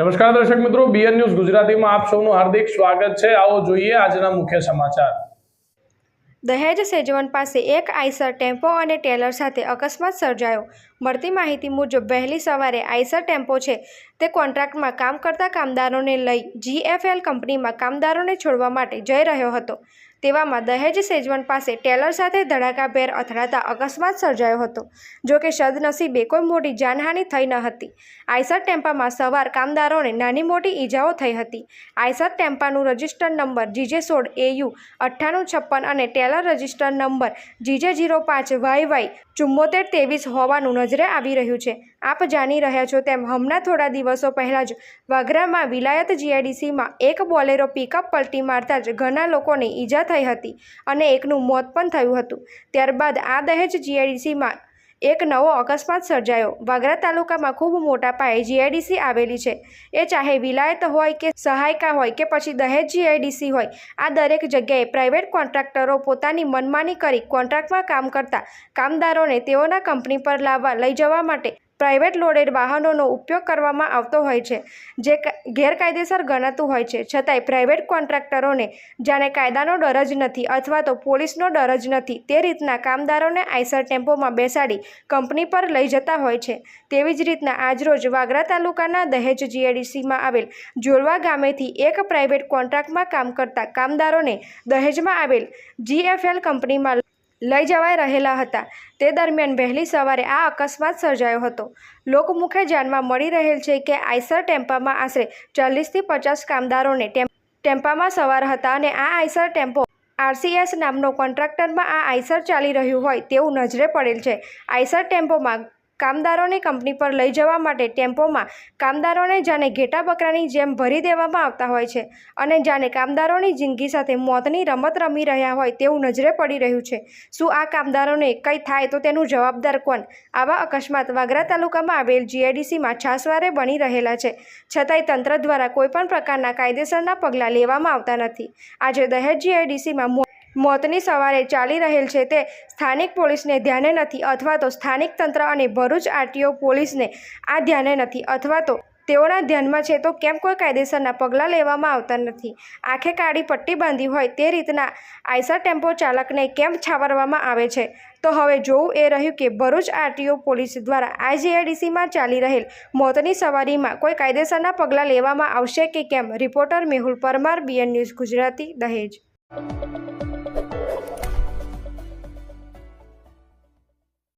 નમસ્કાર દર્શક મિત્રો બીએન ન્યૂઝ ગુજરાતીમાં આપ સૌનું હાર્દિક સ્વાગત છે. આવો જોઈએ આજના મુખ્ય સમાચાર. દહેજ સેજવન પાસે એક આઈસર ટેમ્પો અને ટેલર સાથે અકસ્માત સર્જાયો. મળતી માહિતી મુજબ, વહેલી સવારે આઈસર ટેમ્પો છે તે કોન્ટ્રાક્ટમાં કામ કરતા કામદારોને લઈ જીએફએલ કંપનીમાં કામદારોને છોડવા માટે જઈ રહ્યો હતો. તેવામાં દહેજ સેજવન પાસે ટેલર સાથે ધડાકાભેર અથડાતા અકસ્માત સર્જાયો હતો. જો કે સદનસીબે કોઈ મોટી જાનહાનિ થઈ ન હતી. આઈસર ટેમ્પામાં સવાર કામદારોને નાની મોટી ઈજાઓ થઈ હતી. આઈસર ટેમ્પાનું રજિસ્ટર નંબર જીજે સોળ એયુ અઠ્ઠાણું છપ્પન અને trailer register number GJ zero પાંચ વાય વાય ચુમ્મોતેર ત્રેવીસ હોવાનું નજરે આવી રહ્યું છે. આપ જાણી રહ્યા છો તેમ હમણાં થોડા દિવસો પહેલાં જ વાગરામાં વિલાયત જીઆઈડીસીમાં એક બોલેરો પિકઅપ પલટી મારતા જ ઘણા લોકોને ઈજા થઈ હતી અને એકનું મોત પણ થયું હતું. ત્યારબાદ આ દહેજ જીઆઈડીસીમાં એક નવો અકસ્માત સર્જાયો. વાગરા તાલુકામાં ખૂબ મોટા પાયે જીઆઈડીસી આવેલી છે. એ ચાહે વિલાયત હોય કે સહાયકા હોય કે પછી દહેજ જીઆઈડીસી હોય, આ દરેક જગ્યાએ પ્રાઇવેટ કોન્ટ્રાક્ટરો પોતાની મનમાની કરી કોન્ટ્રાક્ટમાં કામ કરતા કામદારોને તેઓના કંપની પર લાવવા લઈ જવા માટે પ્રાઇવેટ લોડેડ વાહનોનો ઉપયોગ કરવામાં આવતો હોય છે, જે ગેરકાયદેસર ગણાતું હોય છે. છતાંય પ્રાઇવેટ કોન્ટ્રાક્ટરોને જાણે કાયદાનો ડર જ નથી અથવા તો પોલીસનો ડર જ નથી. તે રીતના કામદારોને આઈસર ટેમ્પોમાં બેસાડી કંપની પર લઈ જતા હોય છે. તેવી જ રીતના આજરોજ વાગરા તાલુકાના દહેજ જીએડીસીમાં આવેલ જોલવા ગામેથી એક પ્રાઇવેટ કોન્ટ્રાક્ટમાં કામ કરતા કામદારોને દહેજમાં આવેલ જીએફએલ કંપનીમાં લઈ જવાઈ રહેલા હતા. તે દરમિયાન વહેલી સવારે આ અકસ્માત સર્જાયો હતો. લોકમુખે જાણવા મળી રહેલ છે કે આઈસર ટેમ્પામાં આશરે ચાલીસથી પચાસ કામદારોને ટેમ્પામાં સવાર હતા અને આ આઈસર ટેમ્પો આરસીએસ નામનો કોન્ટ્રાક્ટરમાં આ આઈસર ચાલી રહ્યું હોય તેવું નજરે પડેલ છે. આઈસર ટેમ્પોમાં કામદારોને કંપની પર લઈ જવા માટે ટેમ્પોમાં કામદારોને જાણે ઘેટા બકરાની જેમ ભરી દેવામાં આવતા હોય છે અને જાણે કામદારોની જિંદગી સાથે મોતની રમત રમી રહ્યા હોય તેવું નજરે પડી રહ્યું છે. શું આ કામદારોને કંઈ થાય તો તેનું જવાબદાર કોણ? આવા અકસ્માત વાગરા તાલુકામાં આવેલ જીઆઈડીસીમાં છાસવારે બની રહેલા છે. છતાંય તંત્ર દ્વારા કોઈપણ પ્રકારના કાયદેસરના પગલાં લેવામાં આવતા નથી. આજે દહેજ જીઆઈડીસીમાં મોતની સવારે ચાલી રહેલ છે તે સ્થાનિક પોલીસને ધ્યાને નથી અથવા તો સ્થાનિક તંત્ર અને ભરૂચ આરટીઓ પોલીસને આ ધ્યાને નથી અથવા તો તેઓના ધ્યાનમાં છે તો કેમ કોઈ કાયદેસરના પગલાં લેવામાં આવતા નથી? આંખે કાળી પટ્ટી બાંધી હોય તે રીતના આઈસર ટેમ્પો ચાલકને કેમ છાવરવામાં આવે છે? તો હવે જોવું એ રહ્યું કે ભરૂચ આરટીઓ પોલીસ દ્વારા આઈજીઆઈડીસીમાં ચાલી રહેલ મોતની સવારીમાં કોઈ કાયદેસરના પગલાં લેવામાં આવશે કે કેમ? Reporter Mehul Parmar, BN news Gujarati, Dahej.